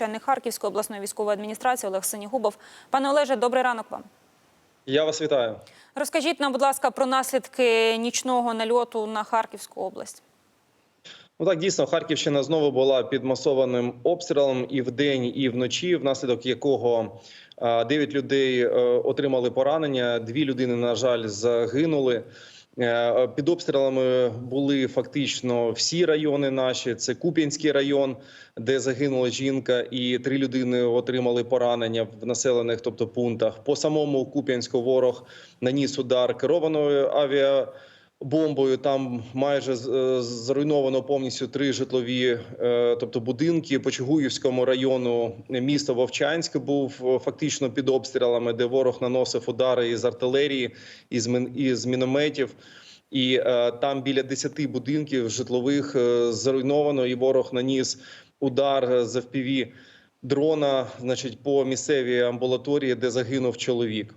Начальник Харківської обласної військової адміністрації Олег Синігубов. Пане Олеже, добрий ранок вам. Я вас вітаю. Розкажіть нам, будь ласка, про наслідки нічного нальоту на Харківську область. Ну так дійсно Харківщина знову була під масованим обстрілом і вдень, і вночі, внаслідок якого 9 людей е, отримали поранення. Дві людини, на жаль, загинули. Е, Під обстрілами були фактично всі райони наші. Це Куп'янський район, де загинула жінка, і три людини отримали поранення в населених, тобто пунктах. По самому Куп'янську ворог наніс удар керованою авіа. Бомбою там майже е, зруйновано повністю три житлові, е, тобто будинки по Чугуївському району. Місто Вовчанськ був е, фактично під обстрілами, де ворог наносив удари із артилерії, із із мінометів. І там біля 10 будинків житлових зруйновано, і ворог наніс удар з FPV дрона, значить, по місцевій амбулаторії, де загинув чоловік.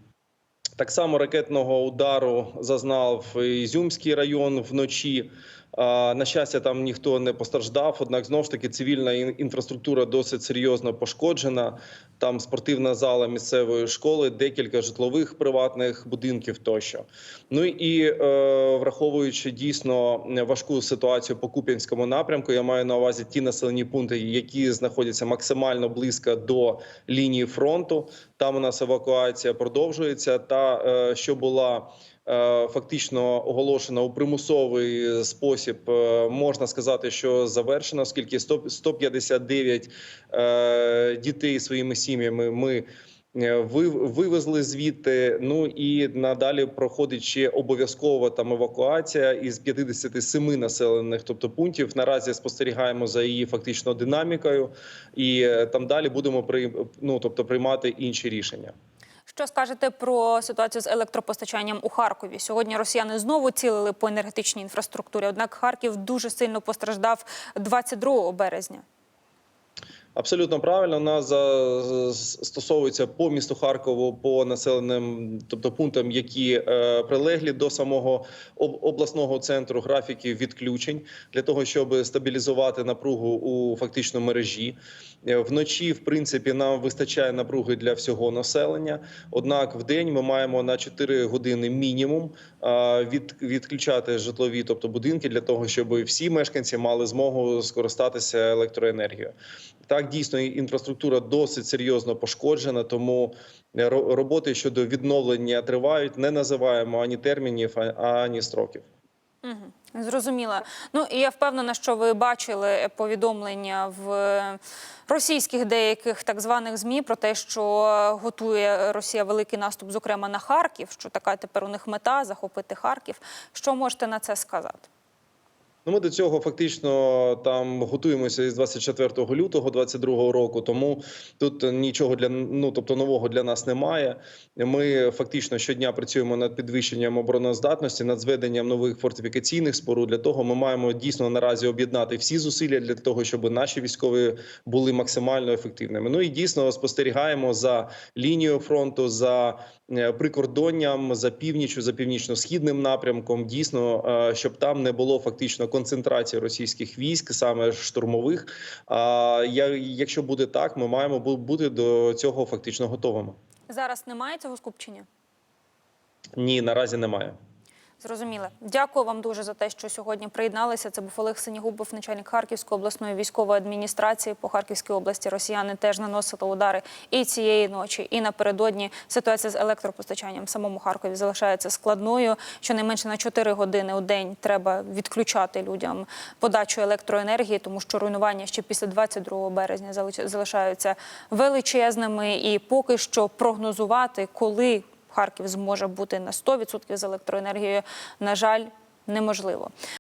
Так само ракетного удару зазнав Ізюмський район вночі. На щастя, там ніхто не постраждав. Однак, знову ж таки, цивільна інфраструктура досить серйозно пошкоджена. Там спортивна зала місцевої школи, декілька житлових приватних будинків тощо. Ну і е, враховуючи дійсно важку ситуацію по Куп'янському напрямку, я маю на увазі ті населені пункти, які знаходяться максимально близько до лінії фронту. Там у нас евакуація продовжується. Та е, що була фактично оголошена у примусовий спосіб, е, можна сказати, що завершена, оскільки 100 159 е, дітей своїми сім'ями ми. е, Вивезли звідти. Ну і надалі проходить ще обов'язкова там евакуація із 57 населених, тобто пунктів. Наразі спостерігаємо за її фактично динамікою, і е, там далі будемо при ну, тобто приймати інші рішення. Що скажете про ситуацію з електропостачанням у Харкові? Сьогодні росіяни знову цілили по енергетичній інфраструктурі. Однак Харків дуже сильно постраждав 22 березня. Абсолютно правильно. У нас за- по місту Харкову, по населеним, тобто пунктам, які е, прилеглі до самого обласного центру графіків відключень для того, щоб стабілізувати напругу у фактично мережі. Е, Вночі, в принципі, нам вистачає напруги для всього населення. Однак, в день ми маємо на 4 години мінімум від, відключати житлові, тобто будинки, для того, щоб всі мешканці мали змогу скористатися електроенергією. Так, дійсно, інфраструктура досить серйозно пошкоджена, тому е, роботи щодо відновлення тривають. Не називаємо ані термінів, ані строків. Угу. Зрозуміла. Ну і я впевнена, що ви бачили повідомлення в російських деяких так званих змі про те, що готує Росія великий наступ, зокрема на Харків. Що така тепер у них мета захопити Харків. Що можете на це сказати? Ну, ми до цього фактично там готуємося із 24 лютого 22 року. Тому тут нічого для ну тобто нового для нас немає. Ми фактично щодня працюємо над підвищенням обороноздатності, над зведенням нових фортифікаційних споруд. Для того ми маємо дійсно наразі об'єднати всі зусилля для того, щоб наші військові були максимально ефективними. Ну і дійсно спостерігаємо за лінією фронту, за е, прикордонням, за північю, за північно-східним напрямком. Дійсно, е, щоб там не було фактично концентрації російських військ, саме штурмових. А я, якщо буде так, ми маємо бути до цього фактично готовими. Зараз немає цього скупчення? Ні, наразі немає. Зрозуміло. Дякую вам дуже за те, що сьогодні приєдналися. Це був Олег Синігубов, начальник Харківської обласної військової адміністрації. По Харківській області росіяни теж наносили удари і цієї ночі, і напередодні. Ситуація з електропостачанням в самому Харкові залишається складною. Щонайменше на 4 години у день треба відключати людям подачу електроенергії, тому що руйнування ще після 22 березня залиш- залишаються величезними. І поки що прогнозувати, коли Харків зможе бути на 100% з електроенергією, на жаль, неможливо.